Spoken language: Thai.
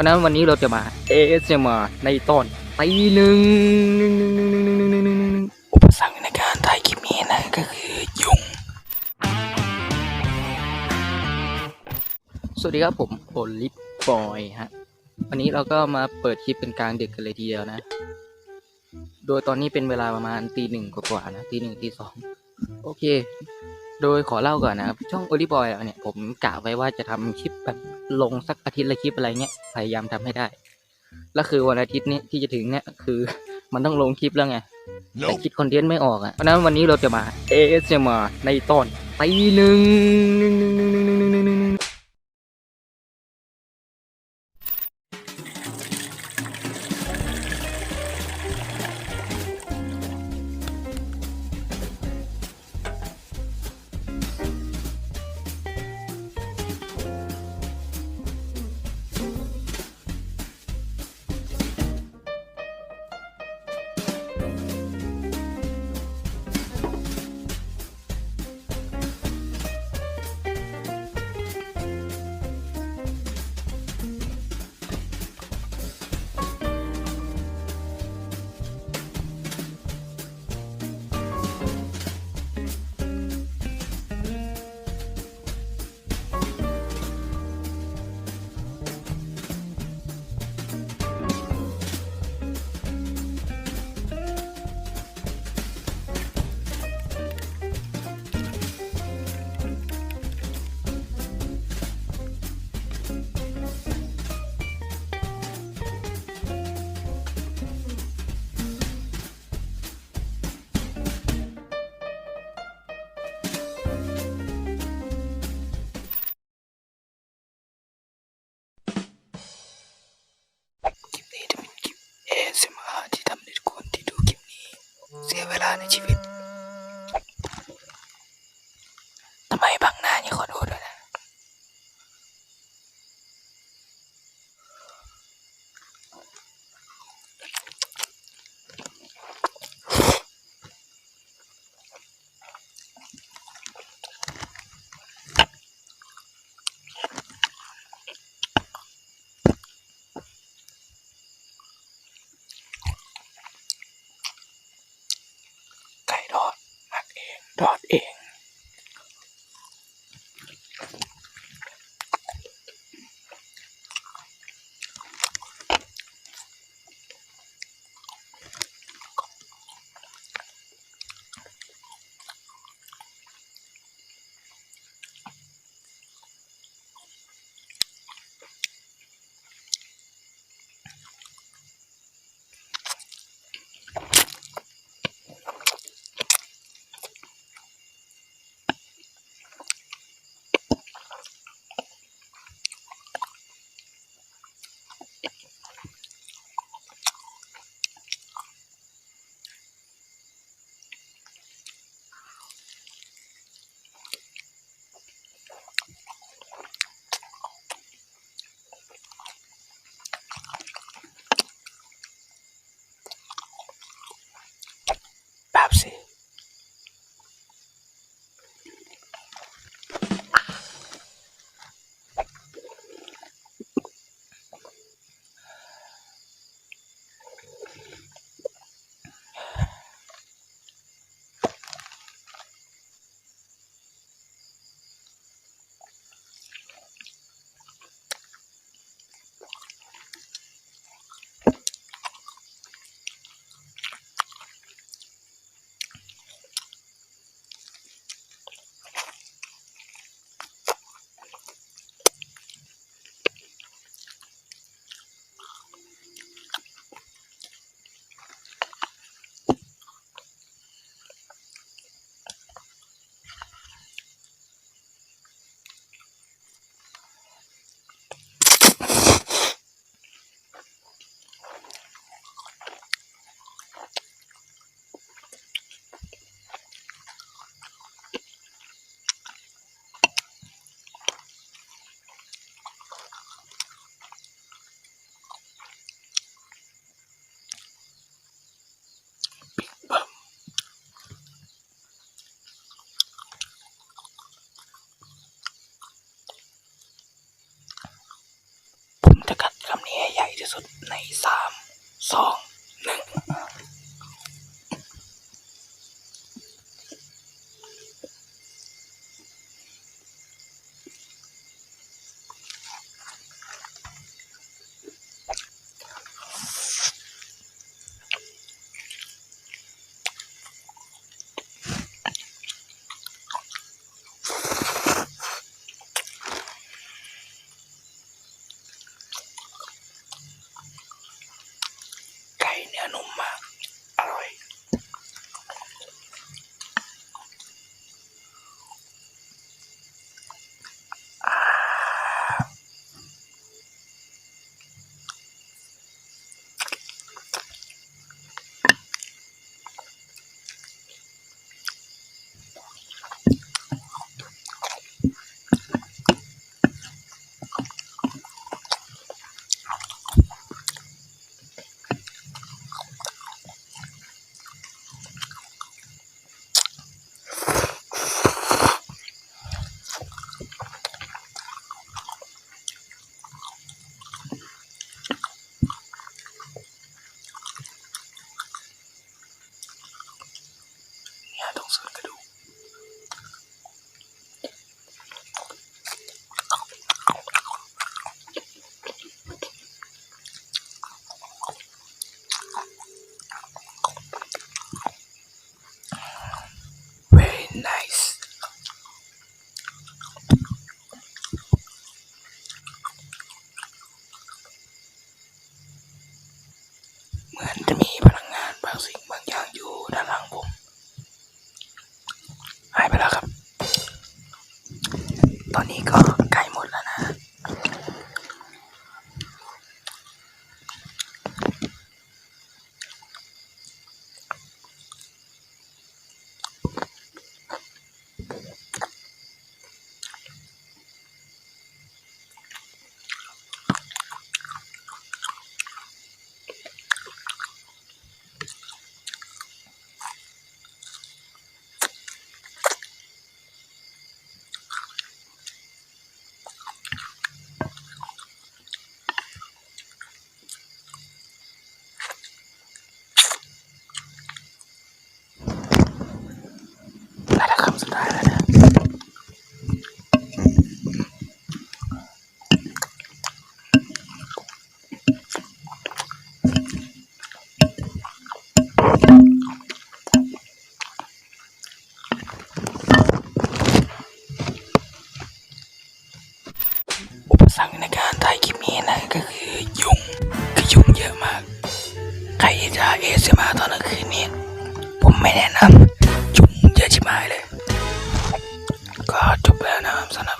ราะนั้นวันนี้เราจะมา ASMR ในตอนตีหนึ่งหนึ่งหนึ่งหนึ่งหนึ่งหนึ่งหนึ่งหนึ่งหนึ่งอุปสรรคในการถ่ายคลิปนี้นะก็คือยุง สวัสดีครับผมโอลิฟบอยฮะ วันนี้เราก็มาเปิดคลิปเป็นกลางดึกกันเลยทีเดียวนะ โดยตอนนี้เป็นเวลาประมาณตีหนึ่งกว่าๆนะตีหนึ่งตีสองโอเค โดยขอเล่าก่อนนะครับช่องโอลิบอยเนี่ยผมกะไว้ว่าจะทำคลิปแบบ ลงสักอาทิตย์ละคลิปอะไรเงี้ยพยายามทำให้ได้แล้วคือวันอาทิตย์นี้ที่จะถึงเนี่ยคือ มันต้องลงคลิปแล้วไงแต่คิดคอนเทนต์ไม่ออกอะเพราะฉะนั้นวันนี้เราจะมา ASMR ในตอนตีหนึ่ง สุดในสามสอง สรรคในการถ่ายคลิปนี้นะก็คือยุงคือยุงเยอะมาก ใครจะเอสมาตอนกลางคืนนี้ ผมไม่แนะนำยุงเยอะชิบหายเลย ก็จบแล้วนะครับสำหรับ